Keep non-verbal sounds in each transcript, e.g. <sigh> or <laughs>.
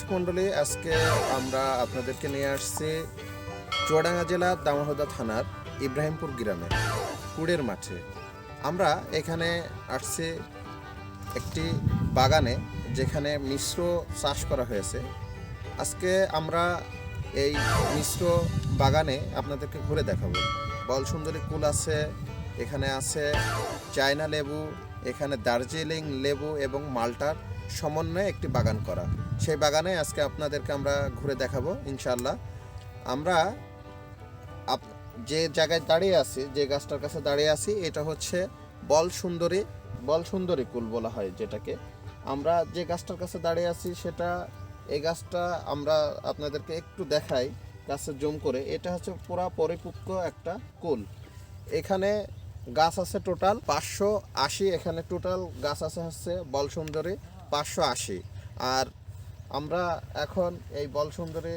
দর্শক মণ্ডলী আজকে আমরা আপনাদেরকে নিয়ে আসছি চুয়াডাঙ্গা জেলার দামোহদা থানার ইব্রাহিমপুর গ্রামে কুড়ের মাঠে। আমরা এখানে আসছি একটি বাগানে যেখানে মিশ্র চাষ করা হয়েছে। আজকে আমরা এই মিশ্র বাগানে আপনাদেরকে ঘুরে দেখাবো। বল সুন্দরী কুল আছে, এখানে আছে চায়না লেবু, এখানে দার্জিলিং লেবু এবং মাল্টার সমন্বয়ে একটি বাগান করা। সেই বাগানে আজকে আপনাদেরকে আমরা ঘুরে দেখাবো ইনশাল্লাহ আমরা আপ- যে জায়গায় দাঁড়িয়ে আছি, যে গাছটার কাছে দাঁড়িয়ে আছি, এটা হচ্ছে বল সুন্দরী বল সুন্দরী কুল বলা হয় যেটাকে। আমরা যে গাছটার কাছে দাঁড়িয়ে আছি, সেটা এই গাছটা আমরা আপনাদেরকে একটু দেখাই, গাছের জম করে। এটা হচ্ছে পুরা পরিপক্ক একটা কুল। এখানে গাছ আছে টোটাল পাঁচশো আশি, এখানে টোটাল গাছ আছে হচ্ছে বল সুন্দরী পাঁচশো আশি। আর আমরা এখন এই বল সুন্দরী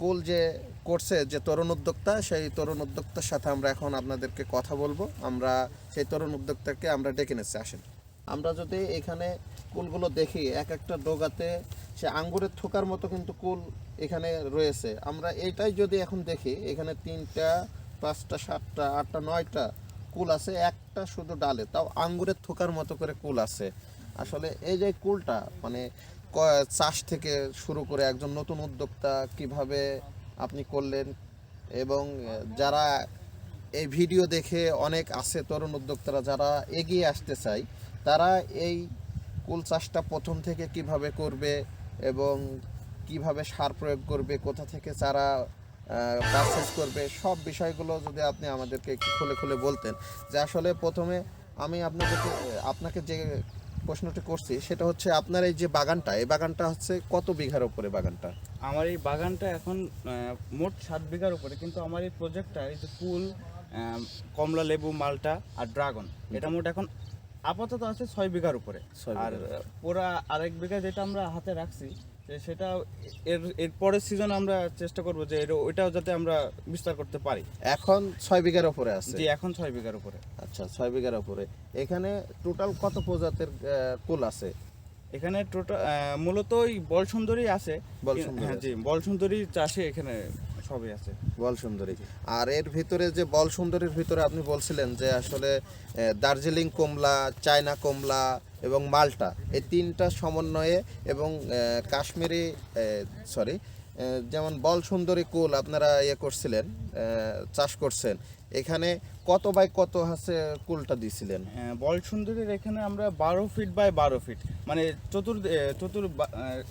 কুল যে করছে যে তরুণ উদ্যোক্তা, সেই তরুণ উদ্যোক্তার সাথে আমরা এখন আপনাদেরকে কথা বলব। আমরা সেই তরুণ উদ্যোক্তাকে আমরা ডেকে নিচ্ছি, আসেন। আমরা যদি এখানে কুলগুলো দেখি, এক একটা ডোগাতে সে আঙ্গুরের থোকার মতো কিন্তু কুল এখানে রয়েছে। আমরা এটাই যদি এখন দেখি, এখানে তিনটা, পাঁচটা, সাতটা, আটটা, নয়টা কুল আছে, একটা শুধু ডালে, তাও আঙ্গুরের থোকার মতো করে কুল আছে। আসলে এই যে কুলটা মানে চাষ থেকে শুরু করে একজন নতুন উদ্যোক্তা কীভাবে আপনি করলেন? এবং যারা এই ভিডিও দেখে অনেক আছে তরুণ উদ্যোক্তারা, যারা এগিয়ে আসতে চায়, তারা এই কুল চাষটা প্রথম থেকে কীভাবে করবে এবং কীভাবে সার প্রয়োগ করবে, কোথা থেকে চারা পারচেস করবে, সব বিষয়গুলো যদি আপনি আমাদেরকে একটু খুলে খুলে বলতেন। যে আসলে প্রথমে আমি আপনাদেরকে, আপনাকে যে প্রশ্নটি করছি সেটা হচ্ছে আপনার এই যে বাগানটা এই বাগানটা হচ্ছে কত বিঘার উপরে বাগানটা? আমার এই বাগানটা এখন মোট সাত বিঘার উপরে কিন্তু আমার এই প্রজেক্টটা এই যে ফুল কমলা লেবু মালটা আর ড্রাগন এটা মোট এখন আপাতত আছে ছয় বিঘার উপরে। আর পুরা আরেক বিঘা যেটা আমরা হাতে রাখছি যে সেটা এর এর পরের সিজন আমরা চেষ্টা করব যে ওইটাও যাতে আমরা বিস্তার করতে পারি। এখন ছয় বিঘার উপরে আছে। জি এখন ছয় বিঘার উপরে। আচ্ছা ছয় বিঘার উপরে। এখানে টোটাল কত প্রজাতির কুল আছে? এখানে টোটাল মূলত ওই বল সুন্দরী আছে। বল সুন্দরী হ্যাঁ জি বল সুন্দরী চাষে এখানে সবই আছে। বল সুন্দরী। আর এর ভিতরে যে বল সুন্দরীর ভিতরে আপনি বলছিলেন যে আসলে দার্জিলিং কমলা চায়না কমলা এবং মাল্টা এই তিনটা সমন্বয়ে এবং কাশ্মীরি সরি যেমন বল সুন্দরী কুল আপনারা ইয়ে করছিলেন চাষ করছেন এখানে কত বাই কত হচ্ছে কুলটা দিছিলেন? হ্যাঁ, বল সুন্দরীর এখানে আমরা বারো ফিট বাই বারো ফিট মানে চতুর চতুর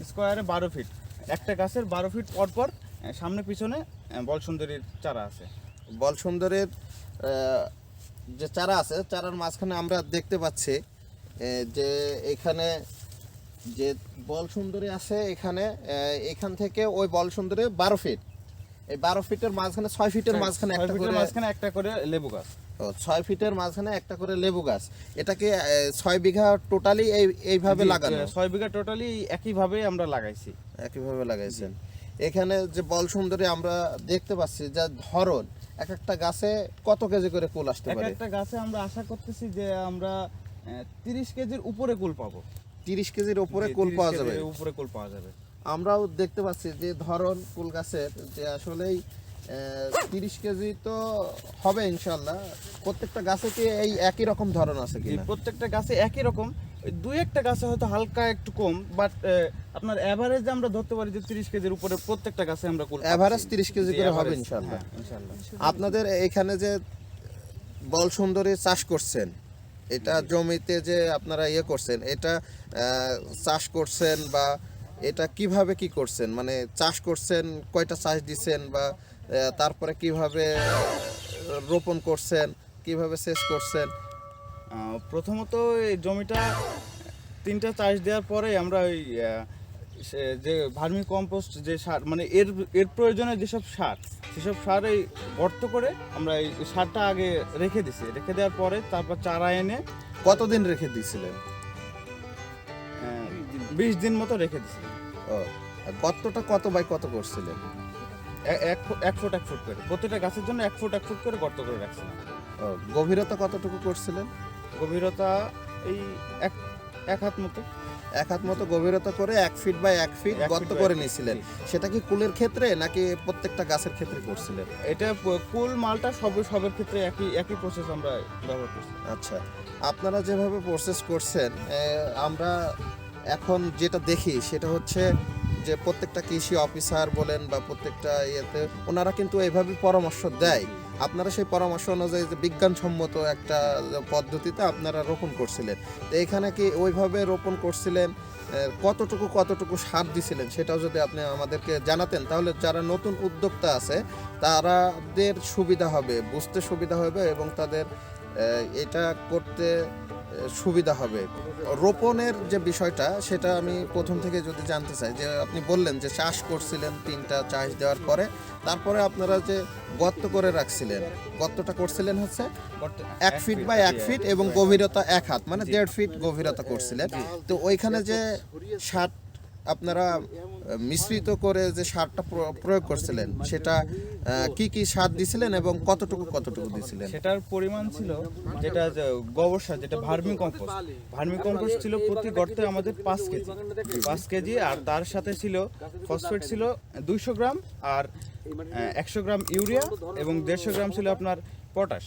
স্কোয়ারে বারো ফিট। একটা গাছের বারো ফিট পর পর সামনে পিছনে বল সুন্দরীর চারা আছে। বল সুন্দরের যে চারা আছে চারার মাঝখানে আমরা দেখতে পাচ্ছি যে এখানে যে বল সুন্দরী আছে এখানে এখান থেকে ওই বল সুন্দরী বারো ফিট। এই বারো ফিটের মাঝখানে ছয় ফিটের মাঝখানে একটা করে মাঝখানে একটা করে লেবু গাছ। ও, ছয় ফিটের মাঝখানে একটা করে লেবু গাছ। এটাকে ছয় বিঘা টোটালি এই এইভাবে লাগানো। ছয় বিঘা টোটালি একইভাবে আমরা লাগাইছি। একইভাবে লাগাইছেন। এখানে যে বল সুন্দরী আমরা দেখতে পাচ্ছি যা ধরন এক একটা গাছে কত কেজি করে কুল আসতে এক পারে? একটা গাছে আমরা আশা করতেছি যে আমরা তিরিশ কেজির উপরে কুল পাবো। তিরিশ কেজির উপরে কুল পাওয়া যাবে। উপরে কুল পাওয়া যাবে। আমরাও দেখতে পাচ্ছি যে ধরন ফুল গাছের যে আসলেই তিরিশ কেজি তো হবে ইনশাল্লাহ। প্রত্যেকটা গাছে কি এই একই রকম ধরন আছে কি প্রত্যেকটা গাছে একই রকম। দুই একটা গাছে হয়তো হালকা একটু কম বাট আপনার এভারেজ আমরা ধরতে পারি যে তিরিশ কেজির উপরে প্রত্যেকটা গাছে আমরা কুল। Average 30 কেজি করে হবে ইনশাআল্লাহ। হ্যাঁ, ইনশাআল্লাহ আপনাদের এখানে যে বল সুন্দরী চাষ করছেন এটা জমিতে যে আপনারা ইয়ে করছেন এটা চাষ করছেন বা এটা কীভাবে কি করছেন? মানে চাষ করছেন কয়টা চাষ দিছেন বা তারপরে কীভাবে রোপণ করছেন কীভাবে শেষ করছেন? প্রথমত এই জমিটা তিনটা চাষ দেওয়ার পরে আমরা ওই যে ভার্মি কম্পোস্ট যে সার মানে এর এর প্রয়োজনে যেসব সার সেসব সার এই গর্ত করে আমরা এই সারটা আগে রেখে দিছি। রেখে দেওয়ার পরে তারপর চারা এনে কতদিন রেখে দিয়েছিলেন? বিশ দিন মতো রেখে দিছি ও গর্তটা কত বাই কত করছিলেন? এক ফুট এক ফুট এক ফুট করে। প্রতিটা গাছের জন্য এক ফুট এক ফুট করে গর্ত করে রাখছিলাম। ও, গভীরতা কতটুকু করছিলেন? গভীরতা এই এক এক হাত মতো। এক হাত মতো গভীরতা করে এক ফিট বাই এক ফিট গর্ত করে নিয়েছিলেন। সেটা কি কুলের ক্ষেত্রে নাকি প্রত্যেকটা গাছের ক্ষেত্রে করছিলেন? এটা কুল মালটা সব সবের ক্ষেত্রে একই একই প্রসেস আমরা ব্যবহার করছি। আচ্ছা আপনারা যেভাবে প্রসেস করছেন আমরা এখন যেটা দেখি সেটা হচ্ছে যে প্রত্যেকটা কৃষি অফিসার বলেন বা প্রত্যেকটা ইয়েতে ওনারা কিন্তু এভাবে পরামর্শ দেয়। আপনারা সেই পরামর্শ অনুযায়ী যে বিজ্ঞানসম্মত একটা পদ্ধতিতে আপনারা রোপণ করছিলেন। তো এখানে কি ওইভাবে রোপণ করছিলেন কতটুকু কতটুকু সার দিছিলেন সেটাও যদি আপনি আমাদেরকে জানাতেন, তাহলে যারা নতুন উদ্যোক্তা আছে তারাদের সুবিধা হবে, বুঝতে সুবিধা হবে এবং তাদের এটা করতে সুবিধা হবে। রোপণের যে বিষয়টা সেটা আমি প্রথম থেকে যদি জানতে চাই যে আপনি বললেন যে চাষ করছিলেন তিনটা চাষ দেওয়ার পরে তারপরে আপনারা যে গর্ত করে রাখছিলেন গর্তটা করছিলেন হচ্ছে এক ফিট বা এক ফিট এবং গভীরতা এক হাত মানে দেড় ফিট গভীরতা করছিলেন। তো ওইখানে যে সার আপনারা মিশ্রিত করে যে সারটা প্র- প্রয়োগ করছিলেন, সেটা কি কি সার দিছিলেন এবং কতটুকু কতটুকু দিছিলেন? সেটার পরিমাণ ছিল যেটা গোবর সার, যেটা ভার্মি কম্পোস্ট। ভার্মি কম্পোস্ট ছিল প্রতি গর্তে আমাদের পাঁচ কেজি। পাঁচ কেজি, আর তার সাথে ছিল ফসফেট ছিল দুইশো গ্রাম, আর একশো গ্রাম ইউরিয়া এবং দেড়শো গ্রাম ছিল আপনার পটাশ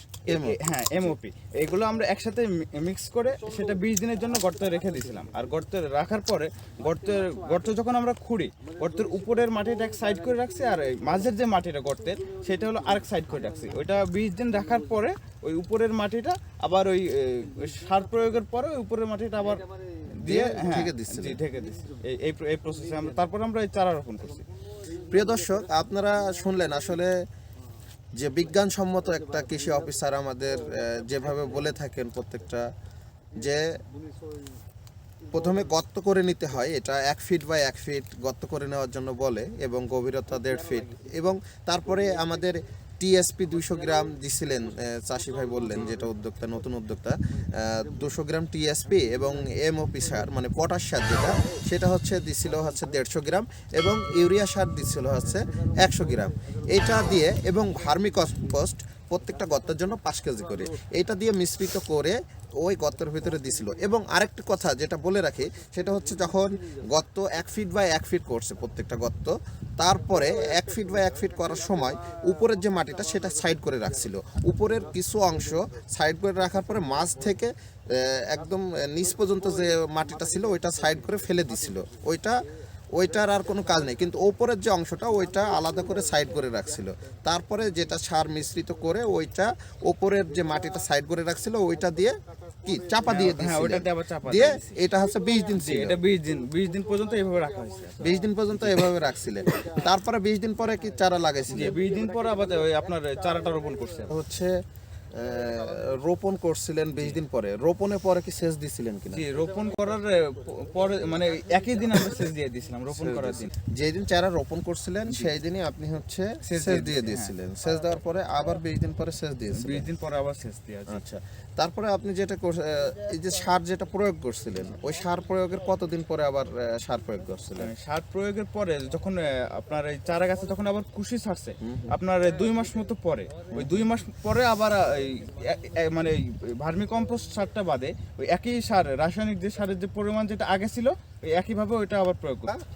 হ্যাঁ এমওপি। এগুলো আমরা একসাথে মিক্স করে সেটা বিশ দিনের জন্য গর্তে রেখে দিয়েছিলাম। আর গর্তে রাখার পরে গর্তের গর্ত যখন আমরা খুঁড়ি গর্তের উপরের মাটিটা এক সাইড করে রাখছি আর মাঝের যে মাটিটা গর্তের সেটা হলো আরেক সাইড করে রাখছি। ওইটা বিশ দিন রাখার পরে ওই উপরের মাটিটা আবার ওই সার প্রয়োগের পরে ওই উপরের মাটিটা আবার দিয়ে হ্যাঁ, ঢেকে দিচ্ছিলেন। জি, ঢেকে দিচ্ছি। এই এই প্রসেসে আমরা তারপরে আমরা এই চারা রোপণ করছি। প্রিয় দর্শক আপনারা শুনলেন আসলে যে বিজ্ঞানসম্মত একটা কৃষি অফিসার আমাদের যেভাবে বলে থাকেন প্রত্যেকটা, যে প্রথমে গর্ত করে নিতে হয়, এটা এক ফিট বাই এক ফিট গর্ত করে নেওয়ার জন্য বলে, এবং গভীরতা দেড় ফিট এবং তারপরে আমাদের টিএসপি দুইশো গ্রাম দিছিলেন চাষি ভাই বললেন যেটা উদ্যোক্তা, নতুন উদ্যোক্তা। দুশো গ্রাম টিএসপি এবং এমওপি সার মানে পটাশ সার যেটা, সেটা হচ্ছে দিছিল হচ্ছে দেড়শো গ্রাম এবং ইউরিয়া সার দিছিল হচ্ছে একশো গ্রাম। এটা দিয়ে এবং ভার্মি কম্পোস্ট প্রত্যেকটা গত্তার জন্য পাঁচ কেজি করে। এটা দিয়ে মিশ্রিত করে ওই গর্তের ভিতরে দিছিল। এবং আরেকটি কথা যেটা বলে রাখি, সেটা হচ্ছে যখন গর্ত এক ফিট বাই এক ফিট করছে প্রত্যেকটা গর্ত, তারপরে এক ফিট বাই এক ফিট করার সময় উপরের যে মাটিটা সেটা সাইড করে রাখছিল। উপরের কিছু অংশ সাইড করে রাখার পরে মাঝ থেকে একদম নিচ পর্যন্ত যে মাটিটা ছিল ওইটা সাইড করে ফেলে দিছিল। ওইটা, ওইটার আর কোনো কাজ নেই। কিন্তু ওপরের যে অংশটা ওইটা আলাদা করে সাইড করে রাখছিল। তারপরে যেটা সার মিশ্রিত করে ওইটা ওপরের যে মাটিটা সাইড করে রাখছিল, ওইটা দিয়ে কি চাপা দিয়ে হ্যাঁ, ওটাতে আবার চাপা দিয়ে এটা হচ্ছে বিশ দিন জি ছিল। এটা বিশ দিন বিশ দিন পর্যন্ত এইভাবে রাখা হয়েছে। বিশ দিন পর্যন্ত এভাবে রাখছিলেন তারপরে বিশ দিন পরে কি চারা লাগাইছিলেন বিশ দিন পরে আবার আপনার চারাটা রোপণ করছে হচ্ছে রোপণ করছিলেন বিশ দিন পরে। রোপণের পরে কি সেচ দিছিলেন কিনা? জি রোপণ করার পরে মানে একই দিন আমরা সেচ দিয়ে দিয়েছিলাম রোপণ করার দিন। যেদিন চারা রোপণ করছিলেন সেই দিনই আপনি হচ্ছে সেচ সেচ দিয়ে দিয়ে দিয়েছিলেন সেচ দেওয়ার পরে আবার বিশ দিন পরে সেচ দিয়েছিলেন বিশ দিন পরে আবার সেচ দিয়ে আচ্ছা তারপরে আপনি যেটা এই যে সার যেটা প্রয়োগ করছিলেন ওই সার প্রয়োগের কতদিন পরে আবার সার প্রয়োগ করছিলেন? মানে সার প্রয়োগের পরে যখন আপনার এই চারা গাছে তখন আবার কুশি ছাড়ছে আপনার দুই মাস মতো পরে ওই দুই মাস পরে আবার মানে ভার্মি কম্পোস্ট সারটা বাদে ওই একই সার রাসায়নিক যে সারের যে পরিমাণ যেটা আগে ছিল ওই একইভাবে ওইটা আবার প্রয়োগ করছে।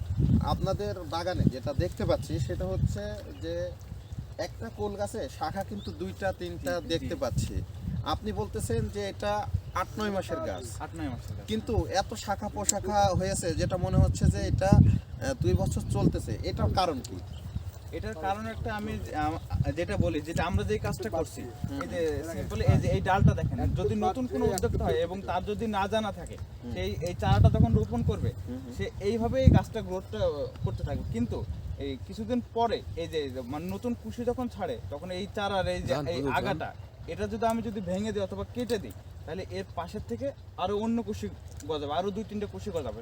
আপনাদের বাগানে যেটা দেখতে পাচ্ছি সেটা হচ্ছে যে একটা কোল গাছে শাখা কিন্তু দুইটা তিনটা দেখতে পাচ্ছি। আপনি বলতেছেন যে এটা আট নয় মাসের গাছ। আট নয় মাসের। কিন্তু এত শাখা পোশাখা হয়েছে যেটা মনে হচ্ছে যে এটা দুই বছর চলতেছে। এটার কারণ কি? এটার কারণ একটা আমি যেটা বলি যেটা আমরা যে কাজটা করছি এই যে সিম্পলি এই যে এই ডালটা দেখেন যদি নতুন কোনো উদ্যোক্তা হয় এবং তার যদি না জানা থাকে সেই এই চারাটা যখন রোপণ করবে সে এইভাবে এই গাছটা গ্রোথটা করতে থাকবে। কিন্তু এই কিছুদিন পরে এই যে মানে নতুন কুশি যখন ছাড়ে তখন এই চারার এই যে এই আগাটা এটা যদি আমি যদি ভেঙে দিই অথবা কেটে দিই তাহলে এর পাশের থেকে আরও অন্য কুশি গজাবে আরও দুই তিনটে কুশি গজাবে।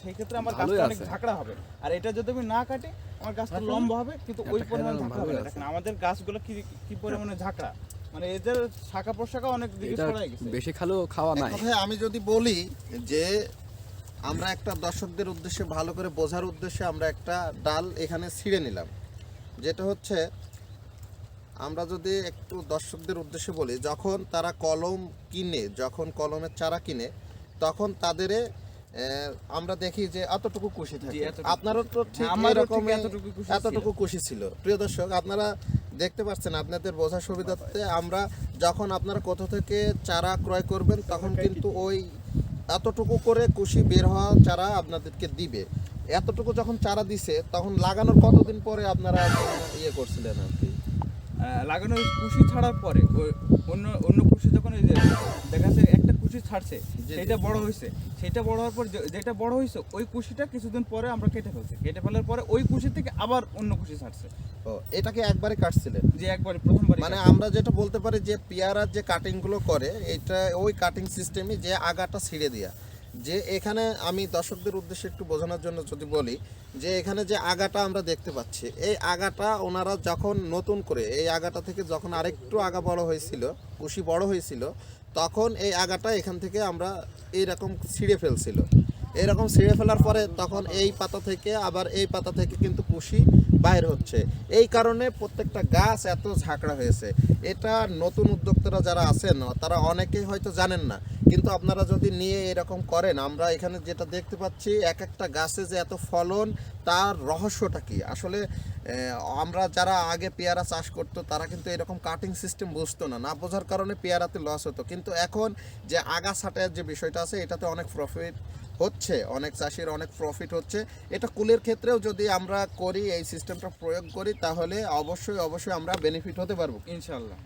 সেই ক্ষেত্রে আমার গাছটা অনেক ঝাঁকড়া হবে। আর এটা যদি আমি না কাটি আমার গাছটা লম্বা হবে কিন্তু ওই পরিমাণ ঝাঁকড়া হবে না আমাদের গাছগুলো কি কি পরিমাণে ঝাঁকড়া। মানে এদের শাখা প্রশাখা অনেক দিকে ছড়াই গেছে। বেশি খালেও খাওয়া নাই। আমি যদি বলি যে আমরা একটা দর্শকদের উদ্দেশ্যে ভালো করে বোঝার উদ্দেশ্যে আমরা একটা ডাল এখানে ছিঁড়ে নিলাম। যেটা হচ্ছে আমরা যদি একটু দর্শকদের উদ্দেশ্যে বলি যখন তারা কলম কিনে যখন কলমের চারা কিনে তখন তাদের আমরা দেখি যে এতটুকু কুশি থাকে। আপনারও তো ঠিক এরকম এতটুকু কুশি ছিল। প্রিয় দর্শক আপনারা দেখতে পাচ্ছেন আপনাদের বোঝার সুবিধার্থে আমরা যখন আপনারা কোথা থেকে চারা ক্রয় করবেন তখন কিন্তু ওই এতটুকু করে কুশি বের হওয়া চারা আপনাদেরকে দিবে। এতটুকু যখন চারা দিছে তখন লাগানোর কতদিন পরে আপনারা ইয়ে করছিলেন আর কি? লাগানো কুশি ছাড়ার পরে অন্য অন্য কুশি যখন ওই যে দেখা যাচ্ছে একটা কুশি ছাড়ছে। সেটা বড় হয়েছে। সেটা বড় হওয়ার পর যেটা বড় হয়েছে ওই কুশিটা কিছুদিন পরে আমরা কেটে ফেলছি। কেটে ফেলার পরে ওই কুশি থেকে আবার অন্য কুশি ছাড়ছে। ও এটাকে একবারে কাটছিলেন? যে একবার প্রথমবার মানে আমরা যেটা বলতে পারি যে পেয়ারার যে কাটিংগুলো করে এটা ওই কাটিং সিস্টেমে যে আগাটা ছিঁড়ে দেয়া। যে এখানে আমি দর্শকদের উদ্দেশ্যে একটু বোঝানোর জন্য যদি বলি, যে এখানে যে আগাটা আমরা দেখতে পাচ্ছি, এই আগাটা ওনারা যখন নতুন করে, এই আগাটা থেকে যখন আরেকটু আগা বড় হয়েছিল, কুশি বড় হয়েছিল, তখন এই আগাটা এখান থেকে আমরা এইরকম ছিঁড়ে ফেলছিল। এরকম ছিঁড়ে ফেলার পরে তখন এই পাতা থেকে আবার এই পাতা থেকে কিন্তু কুশি বাইর হচ্ছে। এই কারণে প্রত্যেকটা গাছ এত ঝাঁকড়া হয়েছে। এটা নতুন উদ্যোক্তারা যারা আছেন, তারা অনেকেই হয়তো জানেন না কিন্তু আপনারা যদি নিয়ে এরকম করেন আমরা এখানে যেটা দেখতে পাচ্ছি এক একটা গাছে যে এত ফলন তার রহস্যটা কি? আসলে আমরা যারা আগে পেয়ারা চাষ করতো তারা কিন্তু এরকম কাটিং সিস্টেম বুঝতো না। না বোঝার কারণে পেয়ারাতে লস হতো। কিন্তু এখন যে আগা ছাটার যে বিষয়টা আছে এটাতে অনেক প্রফিট হচ্ছে অনেক চাষির অনেক প্রফিট হচ্ছে। এটা কুলের ক্ষেত্রেও যদি আমরা করি এই সিস্টেমটা প্রয়োগ করি তাহলে অবশ্যই অবশ্যই আমরা বেনিফিট হতে পারব। ইনশাল্লাহ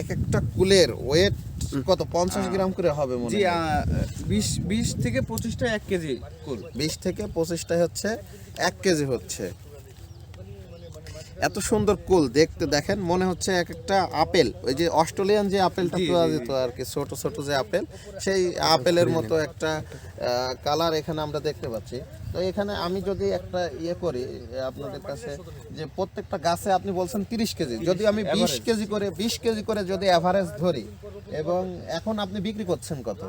এক একটা কুলের ওয়েট কত? পঞ্চাশ গ্রাম করে হবে মনে জি হয়। আহ, বিশ বিশ থেকে পঁচিশটা এক কেজি কুল বিশ থেকে হচ্ছে এক কেজি হচ্ছে। এত সুন্দর কুল দেখতে দেখেন মনে হচ্ছে এক একটা আপেল। ওই যে অস্ট্রেলিয়ান যে আপেলটা পাওয়া যেত আর কি ছোট ছোট যে আপেল সেই আপেলের মতো একটা কালার এখানে আমরা দেখতে পাচ্ছি। তো এখানে আমি যদি একটা ইয়ে করি আপনাদের কাছে যে প্রত্যেকটা গাছে আপনি বলছেন তিরিশ কেজি যদি আমি বিশ কেজি করে বিশ কেজি করে যদি অ্যাভারেজ ধরি এবং এখন আপনি বিক্রি করছেন কত?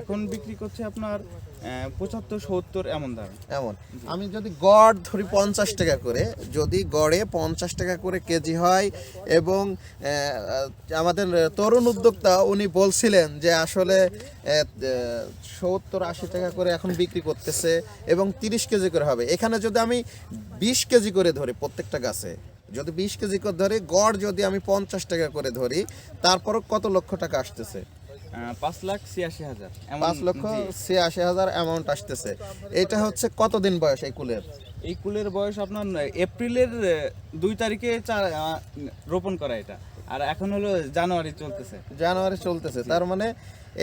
এখন বিক্রি করছে আপনার পঁচাত্তর সত্তর এমন দাম। এমন। আমি যদি গড় ধরি পঞ্চাশ টাকা করে যদি গড়ে পঞ্চাশ টাকা করে কেজি হয় এবং আমাদের তরুণ উদ্যোক্তা উনি বলছিলেন যে আসলে সত্তর আশি টাকা করে এখন বিক্রি করতেছে এবং তিরিশ কেজি করে হবে। এখানে যদি আমি বিশ কেজি করে ধরি প্রত্যেকটা গাছে যদি বিশ কেজি করে ধরি গড় যদি আমি পঞ্চাশ টাকা করে ধরি তারপরও কত লক্ষ টাকা আসতেছে? পাঁচ লাখ ছিয়াশি হাজার। পাঁচ লক্ষ। ছিয়াশি হাজার অ্যামাউন্ট আসতেছে। এটা হচ্ছে কতদিন বয়স এই কুলের? এই কুলের বয়স আপনার এপ্রিলের দুই তারিখে রোপণ করা এটা। আর এখন হলো জানুয়ারি চলতেছে। জানুয়ারি চলতেছে। তার মানে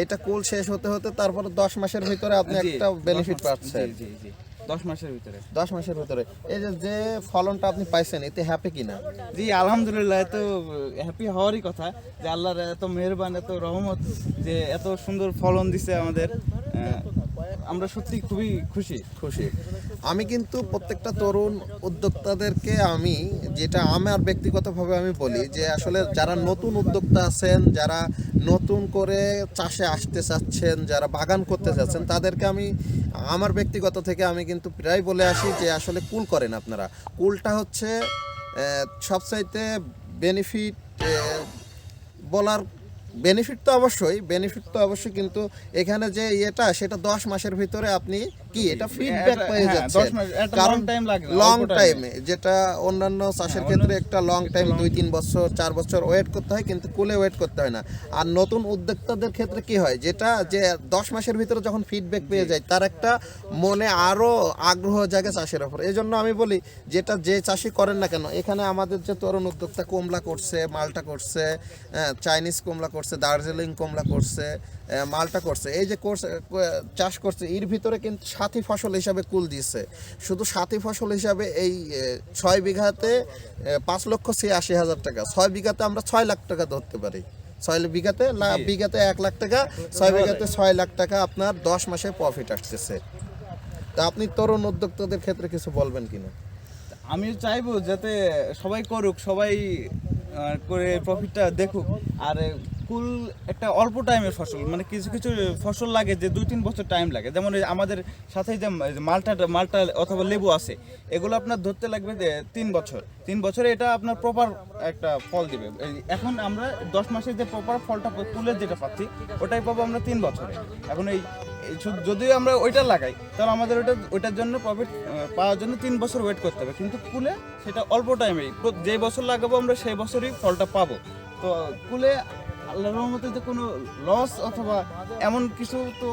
এটা কুল শেষ হতে হতে তারপরে দশ মাসের ভিতরে আপনি একটা বেনিফিট পাচ্ছেন। জি জি জি দশ মাসের ভিতরে। দশ মাসের ভিতরে। এই যে যে ফলনটা আপনি পাইছেন এতে হ্যাপি কিনা? জি আলহামদুলিল্লাহ এত হ্যাপি হওয়ারই কথা যে আল্লাহর এত মেহেরবান এত রহমত যে এত সুন্দর ফলন দিছে আমাদের। আমরা সত্যি খুবই খুশি। খুশি। আমি কিন্তু প্রত্যেকটা তরুণ উদ্যোক্তাদেরকে আমি, যেটা আমার ব্যক্তিগতভাবে আমি বলি, যে আসলে যারা নতুন উদ্যোক্তা আছেন, যারা নতুন করে চাষে আসতে চাচ্ছেন, যারা বাগান করতে চাচ্ছেন, তাদেরকে আমি, আমার ব্যক্তিগত থেকে আমি কিন্তু প্রায় বলে আসি যে আসলে কুল করেন আপনারা। কুলটা হচ্ছে সবচাইতে বেনিফিট বলার বেনিফিট তো অবশ্যই বেনিফিট তো অবশ্যই, কিন্তু এখানে যে ইয়েটা, সেটা দশ মাসের ভিতরে আপনি কি এটা ফিডব্যাক পেয়ে হ্যাঁ, যাচ্ছে long time লাগে লং। টাইমে যেটা অন্যান্য চাষের হ্যাঁ, ক্ষেত্রে একটা লং টাইম দুই তিন বছর চার বছর ওয়েট করতে হয় কিন্তু কুলে ওয়েট করতে হয় না। আর নতুন উদ্যোক্তাদের ক্ষেত্রে কি হয় যেটা যে দশ মাসের ভিতরে যখন ফিডব্যাক পেয়ে যায় তার একটা মনে আরও আগ্রহ জাগে চাষের ওপর এই জন্য আমি বলি যেটা যে চাষি করেন না কেন এখানে আমাদের যে তরুণ উদ্যোক্তা কমলা করছে মালটা করছে হ্যাঁ, চাইনিজ কমলা করছে দার্জিলিং কমলা করছে মালটা করছে। এই যে কোর্স চাষ করছে এর ভিতরে কিন্তু সাথী ফসল হিসাবে কুল দিচ্ছে শুধু সাথী ফসল হিসাবে এই ছয় বিঘাতে পাঁচ লক্ষ ছিয়াশি হাজার টাকা। ছয় বিঘাতে আমরা ছয় লাখ টাকা ধরতে পারি। ছয় বিঘাতে বিঘাতে এক লাখ টাকা ছয় বিঘাতে ছয় লাখ টাকা আপনার দশ মাসে প্রফিট আসতেছে। তা আপনি তরুণ উদ্যোক্তাদের ক্ষেত্রে কিছু বলবেন কিনা? আমি চাইব যাতে সবাই করুক সবাই করে প্রফিটটা দেখুক। আর কুল একটা অল্প টাইমের ফসল মানে কিছু কিছু ফসল লাগে যে দুই তিন বছর টাইম লাগে। যেমন আমাদের সাথে যে মালটা মালটা অথবা লেবু আছে, এগুলো আপনার ধরতে লাগবে যে তিন বছর। তিন বছরে এটা আপনার প্রপার একটা ফল দিবে। এখন আমরা দশ মাসে যে প্রপার ফলটা কুলের যেটা পাচ্ছি, ওটাই পাবো আমরা তিন বছরে। এখন এই যদি আমরা ওইটা লাগাই, তাহলে আমাদের ওইটা, ওইটার জন্য প্রফিট পাওয়ার জন্য তিন বছর ওয়েট করতে হবে। কিন্তু কুলে সেটা অল্প টাইমেই যে বছর লাগাবো আমরা সেই বছরই ফলটা পাবো। তো কুলে আল্লাহর রহমতে যে কোনো লস অথবা এমন কিছু তো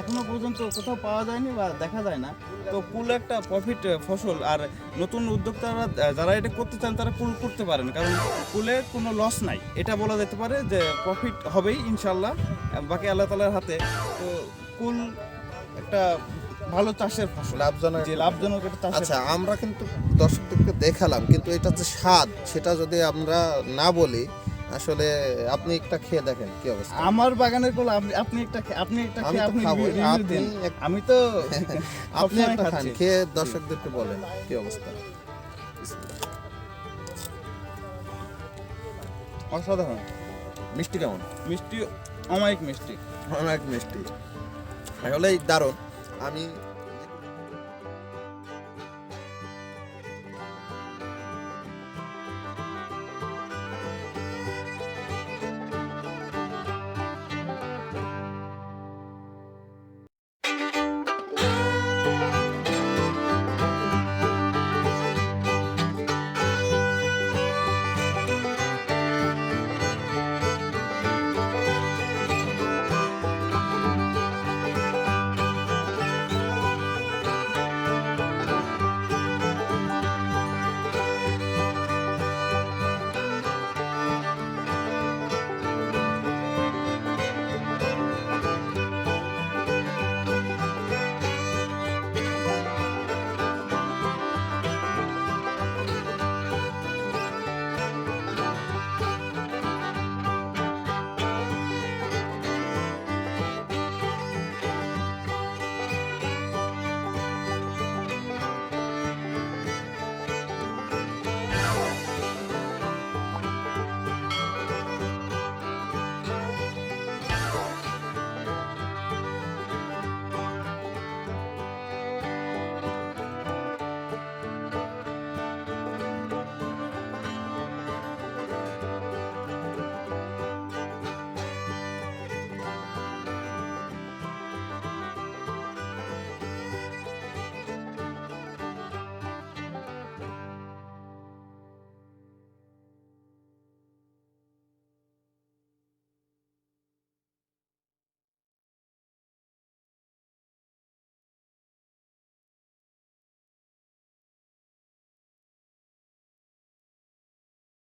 এখনও পর্যন্ত কোথাও পাওয়া যায়নি বা দেখা যায় না। তো কুল একটা প্রফিট ফসল। আর নতুন উদ্যোক্তারা যারা এটা করতে চান তারা কুল করতে পারেন। কারণ কুলে কোনো লস নাই। এটা বলা যেতে পারে যে প্রফিট হবেই ইনশাল্লাহ বাকি আল্লাহ তালার হাতে। তো কুল একটা ভালো চাষের ফসল। লাভজনক যে লাভজনক একটা চাষের আচ্ছা আমরা কিন্তু দর্শকদেরকে দেখালাম কিন্তু এটা যে স্বাদ সেটা যদি আমরা না বলি আসলে আপনি একটা খেয়ে দেখেন কি অবস্থা। আমার বাগানের কোল আপনি আপনি একটা আপনি একটা খেয়ে তো আপনি review আপনি আমি তো <laughs> আপনি একটা খান খেয়ে দর্শকদেরকে বলেন কি অবস্থা। অসাধারণ। মিষ্টি কেমন? মিষ্টি অমায়িক মিষ্টি। অনেক মিষ্টি। আসলেই দারুণ। আমি